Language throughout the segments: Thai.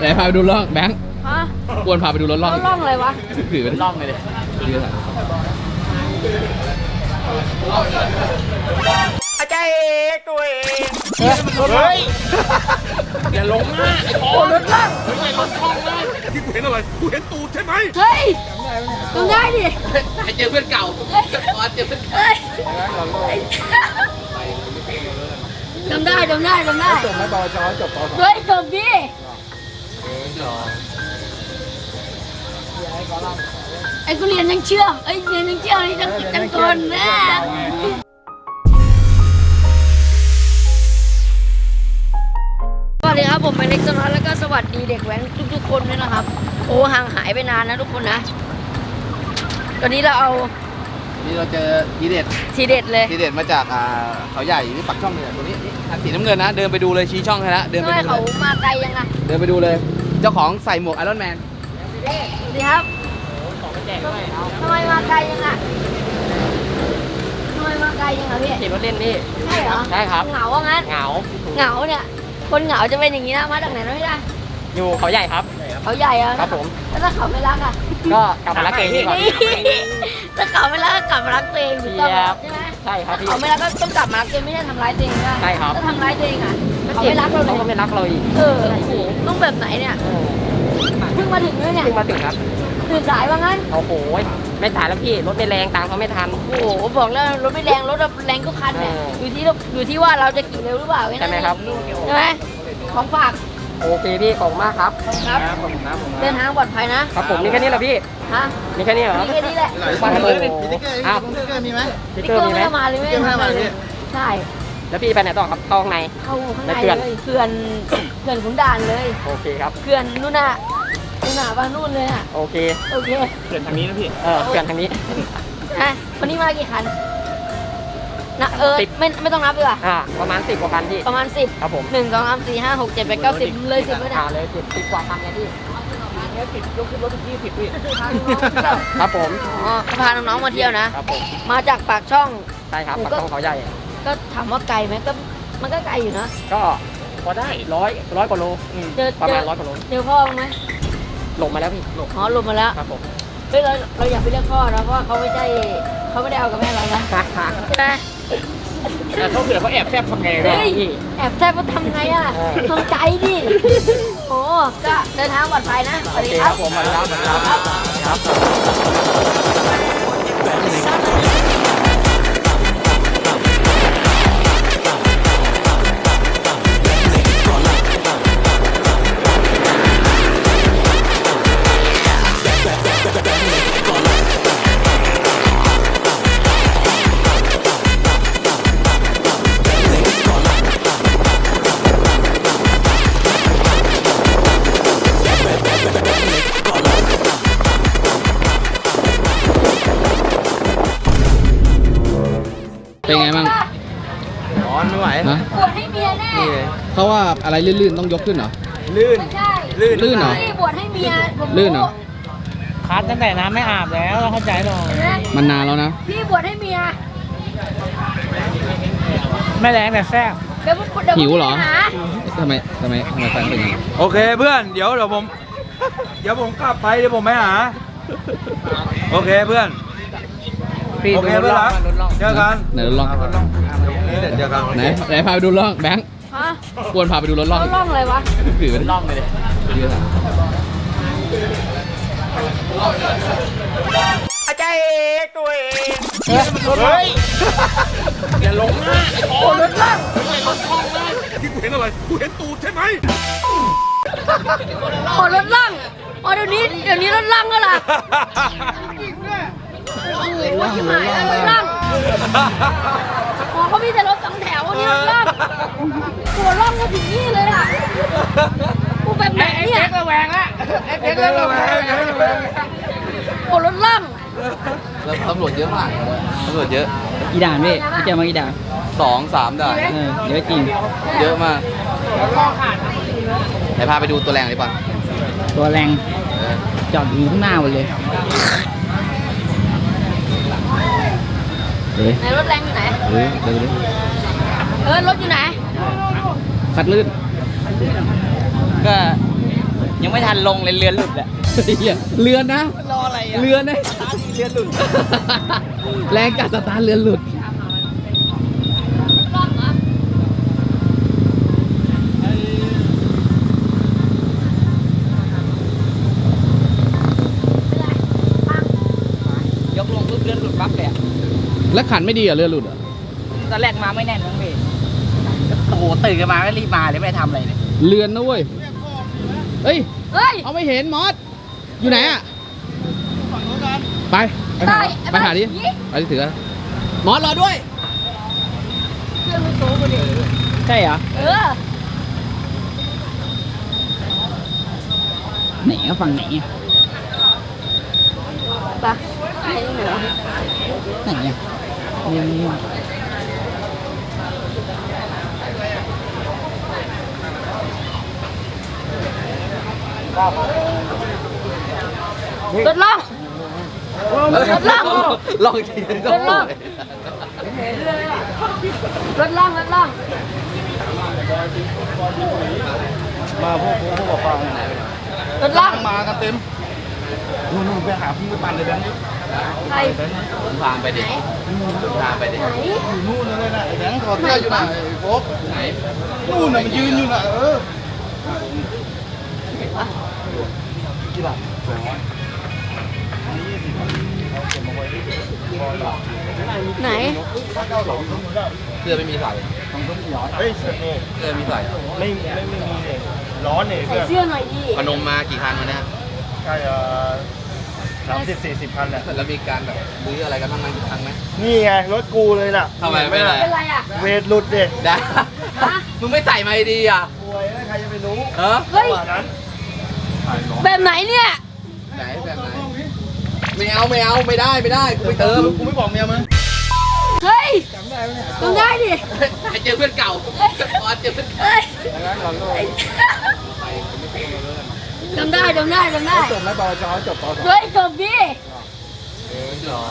ไหนพาไปดูร่องแบงค์ฮะควรพาไปดูรถร่องแล้วร่องอะไรวะ ถือเป็นร่องเลยดิอาจารย์เอกตัวเองเฮ้ยอย่าลงหน้าโอ้รถล่างที่กูเห็นอะไรกูเห็นตูดใช่ไหมเฮ้ยดูง่ายดิไอเจอเพื่อนเก่าเฮ้ยอ๋อเจอเพื่อนเก่าเฮ้ยจำได้จำได้จำได้จบไหมปอจอจบปอเฮ้ยจบดิ ไอ้กูเรียนยังเชื่อมไอ้ยเรียนยังเชื่อมนี่จังจังคนนะสวัสดีครับผมเป็นเล็กตนแล้วก็สวัสดีเด็กแว้นทุกๆคนด้วยนะครับ โอ้ห่างหายไปนานนะทุกคนนะตอนนี้เราเอานี่เราเจอทีเด็ดทีเด็ดเลยทีเด็ดมาจากอ่าเขาใหญ่ที่ปักช่องเนี่ยตัวนี้นี่ทางสีน้ำเงินนะ เดินไปดูเลยชี้ช่องให้แล้วเดินทำไปไมดูเขาเลยมาไกลยังไงเดินไปดูเลยเจ้าของใส่หมวกไอรอนแมนดีครับทำไมมาไกลยังอะทำไมมาไกลยังอะพี่ ขี่รถเล่นพี่ ใช่เหรอใช่ครับ เหงาว่างั้น เหงา เหงาเนี่ย คนเหงาจะเป็นอย่างนี้นะ มาจากไหนเราไม่ได้ อยู่เขาใหญ่ครับ เขาใหญ่อะครับผม แล้วถ้าเขาไม่รักอะก็กลับมารักเองพี่ก่อนนี่ถ้าเขาไม่รักก็กลับมารักตัวเองถูกต้องครับใช่ไหมใช่ครับพี่เขาไม่รักก็ต้องกลับมารักตัวเองไม่ใช่ทำร้ายตัวเองนะใช่ครับถ้าทำร้ายตัวเองอะเขาไม่รักเราเลเขาก็ยไม่รักเราอีกเออโอ้โหต้อง แบบไหนเนี่ยเออเพิ่งมาถึงเลยเนี่ยเพิ่งมาถึงครับตื่นสายว่างั้น โอ้โห ไม่ถ่ายแล้วพี่ รถไม่แรงตามเขาไม่ทัน โอ้โห บอกแล้วรถไม่แรงรถแรงก็คันเนี่ยเอออยู่ที่อยู่ที่ว่าเราจะขี่เร็วหรือเปล่าแนั้นใช่ไหมครับใช่ไหมของฝาก โอเคพี่ขอบคุณมากครับ ครับผมนะผมเดินทางปลอดภัยนะ ครับผมนี่แค่นี้เหรอพี่ ฮะ นี่แค่นี้เหรอมีแค่นี้แหละโอ้โหอ้าวสติ๊กเกอร์มีไหมสติ๊กพี่เกอร์เกอมีร์ไหมไม่ได้มาเลยไม่สติ๊กเกอร์ไม่ได้มาเลยใช่ แล้วพี่ไปไหนต่อครับเข้าข้างใน เข้าข้างในในเขื่อน เลยเขื่อนเขื่อนขุนด่านเลยโอเคครับ เขื่อนนู่นน่ะนู่นน่ะบ้านนู่นเลยอะโอเค โอเคเขื่อนทางนี้นะพี่ เออเขื่อนทางนี้ อะวันนี้มากี่คันนะเออสิบ ไม่ไม่ต้องนับดีกว่าอ่า ประมาณสิบกว่าคันพี่ ประมาณสิบครับผม หนึ่งสองสามสี่ห้าหกเจ็ดแปดเก้าสิบเลยสิบเลยอ่านะเลยสิบสิบกว่าคันไงพี่ สิบยกขึ้นรถที่สิบพี่ครับผม อ๋อพาน้องๆมาเที่ยวนะ ครับผม มาจากปากช่อง ใช่ครับผมปักก็ช่องเขาใหญ่ ก็ถามว่าไกลไหมก็มันก็ไกลอยู่นะ ก็พอได้ร้อยร้อยกว่าโลอืมเจอประเจมาอณร้อยกว่าโลเจอพ่อบ้างไหมลงมาแล้วพี่ลงอ๋อลงมาแล้วครับผม เฮ้ยเราเราอยากไปเรียกพ่อนะเพราะว่าเขาไม่ใช่เขาไม่ได้เอากับแม่เรานะใช่ไหมแต่เขาเผื่อเขาแอบแซบทำไงเฮ้ยพี่ แอบแทบว่าทำไงอะเออ ทำใจดิโอ้ก็เดินทางปลอดภัยนะสโอวัสดีเคคครัรับบผมมาแล้วมาแล้วครับ เป็นไงบ้างร้อนไม่ไหวนะบวชให้เมียแน่นี่เลยเขาว่าอะไรลื่นๆต้องยกขึ้นเหรอ ลื่นไม่ใช่ลื่นลื่นเหรอ พี่บวชให้เมียผมลื่นเหรอ คัดตั้งแต่น้ำไม่อาบแล้วเข้าใจหน่อยเห็นไหมมันนานแล้วนะ พี่บวชให้เมีย ไม่แรงแต่แซ่บเดี๋ยวผมเดี๋ยวผมหิวเหรอไปาทำไมทำไมทำไมแฟนเป็นอย่างนั้นโอเคเพื่อน เดี๋ยวเดี๋ยวผม เดี๋ยวผมกลับไปเดี๋ยวผมไปหา โอเคเพื่อน โอเคเพื่อนรักเจอกันไหนรถร่อง นี่เดี๋ยวเจอกันไหนไหนพาไปดูร่องแบงค์ฮะควรพาไปดูรถร่องแล้วร่องอะไรวะ ถือเป็นล่องเลยเยอะอาจารย์เอกตัวเองเฮ้ยอย่าลงหน้าโอ้รถล่างที่กูเห็นอะไรกูเห็นตูดใช่ไหมโอ้รถล่างอ๋อเดี๋ยวนี้ เดี๋ยวนี้รถล่างก็ล่ะ โอ้โหชิบหายแล้วรถล่างอ๋อเขามีแต่รถสองแถวอันนี้รถล่างตัวล่างก็ถึงนี่เลยอะกูแบบไหนเนี่ยระแวงละเอ็กซ์แล้วงเอ็กซ์แล้วแม่โอ้รถล่างแล้วตำรวจเยอะมากตำรวจเยอะกี่ด่านพี่พี่เจอมากี่ด่านสองสามด่านเออเยอะจริง เยอะมากไหนพาไปดูตัวแรงดีกว่าตัวแรงจอดอยู่ข้างหน้าหมดเลย เฮ้ยไหนรถแรงอยู่ไหนเฮ้ยเดี๋ยวดิเออรถอยู่ไหนคัดลื่นก็ไม่ทันลงเลยเรือนหลุดอะเหี้ยเรือนนะ รออะไรอะเรือนนะ เรือนหลุด แรงจัดสตาร์ทเรือนหลุด แล้วขันไม่ดีเหรอะเรือนหลุดเหรอะตอนแรกมาไม่แน่นมั้งพี่โอ้โหตื่นกันมาก็รีบมาเลยไม่ได้ทำอะไรเลยเรือนนะเว้ยเฮ้ย เฮ้ย เอาไม่เห็นมอสอยู่ไหนอะไป ไปหาได้ไปหาดิไปดิไปดิถือกันมอสรอด้วย เรื่องมันสูงกว่านี้ใช่เหรอเออ ไหนก็ฝั่งไหนอะ ไป ไปตรงไหนวะไหนอะนี่นี่รถล่องรถล่องลองอีกทีรถล่องรถล่องรถล่องมาพวกพวกกับฟังรถล่องมากันเต็มนู่นๆไปหาพี่ปันเลยแบงค์ ใครผมพามไปดิผมพามไปดิไหนอยู่นู่นเลยนะไอ้แบงค์ถอดเสื้ออยู่ไหนไอ้โฟกไหนนู่นน่ะมันยืนอยู่น่ะเออไหนเสื้อไม่มีใส่เฮ้ยเสื้อนี่เสื้อมีใส่ไม่ไม่ไม่มีเลยร้อนเนี่ยใส่เพื่อนเสื้อหน่อยดิพนมมากี่คันมาเนี่ยใช่เออ สามสิบสี่สิบพันน่ะแล้วมีการแบบซื้ออะไรกันบ้างไหมทุกครั้งไหมนี่ไงรถกูเลยน่ะทำไมไม่เป็นไรเป็นไรอะเวทหลุดเด็ได้ฮะมึงไม่ใส่มาดีอะป่วยแล้วใครจะไปรู้เออเฮ้ยว่านั้นแบบไหนเนี่ยไหนแบบไหนไม่เอาไม่เอาไม่ได้ไม่ได้กูไม่เติมกูไม่บอกเมียมึงเฮ้ยจำได้ไหมจำได้ดิไอเจอเพื่อนเก่าตอนเจอเพื่อนเก่าเฮ้ย จำได้จำได้จำได้จบแล้วปอจอจบปอสองเฮ้ยจบดิหรอ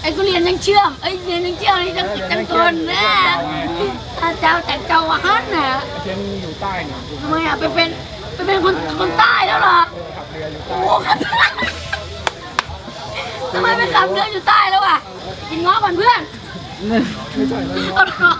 ไอ้กูเรียนยังเชื่อมไอ้ยเรียนยังเชื่อมนี่จังจังกนนะถ้าเจ้าแต่เจ้าฮันน่ะเชนอยู่ใต้เนี่ยทำไมอะไปเป็นไปเป็นคนคนใต้แล้วเหรอโอ้โหครับทำไมไปขับเรืออยู่ใต้แล้วอะกินง้อก่อนเพื่อนเอาเหรอ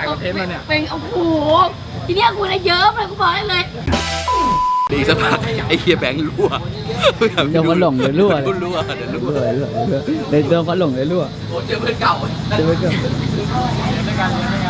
ถ่ายคอนเทนต์มาเนี่ย เป็นโอ้โหทีเนี้ยกูเลยเยอะเลยกูบอกให้เลยดีสักพักไอ้เฮียแบงค์รั่วเดี๋ยวมันหลงเดี๋ยวรั่วเลยรั่วเดี๋ยวรั่วรั่วรั่วรั่วเดี๋ยวโดนเขาหลงเลยรั่วโอ้เจอเพื่อนเก่าเดี๋ยวไปก่อนด้วยกันด้วยกัน